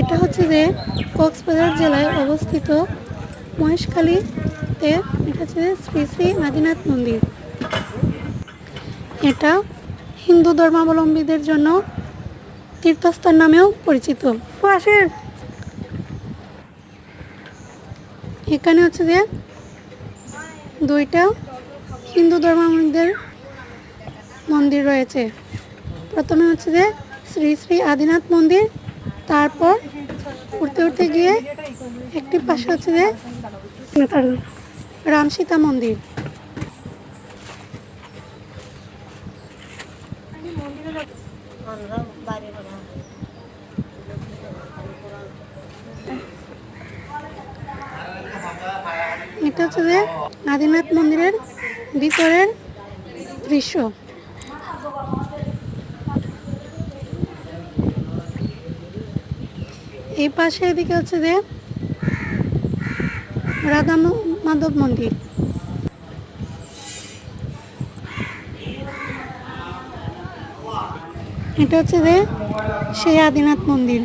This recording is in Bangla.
এটা হচ্ছে যে কক্সবাজার জেলায় অবস্থিত মহেশখালীতে এটা হচ্ছে যে শ্রী শ্রী আদিনাথ মন্দির। এটা হিন্দু ধর্মাবলম্বীদের জন্য তীর্থস্থান নামেও পরিচিত। আসেন এখানে হচ্ছে যে দুইটা হিন্দু ধর্মাবলম্বীদের মন্দির রয়েছে। প্রথমে হচ্ছে যে শ্রী শ্রী আদিনাথ মন্দির তারপর উঠতে উঠতে গিয়ে একটি পাশে হচ্ছে যে রামসীতা মন্দির। এটা হচ্ছে যে আদিনাথ মন্দিরের ভিতরের দৃশ্য। এই পাশে এদিকে হচ্ছে যে রাধা মাধব মন্দির। এটা হচ্ছে যে সেই আদিনাথ মন্দির।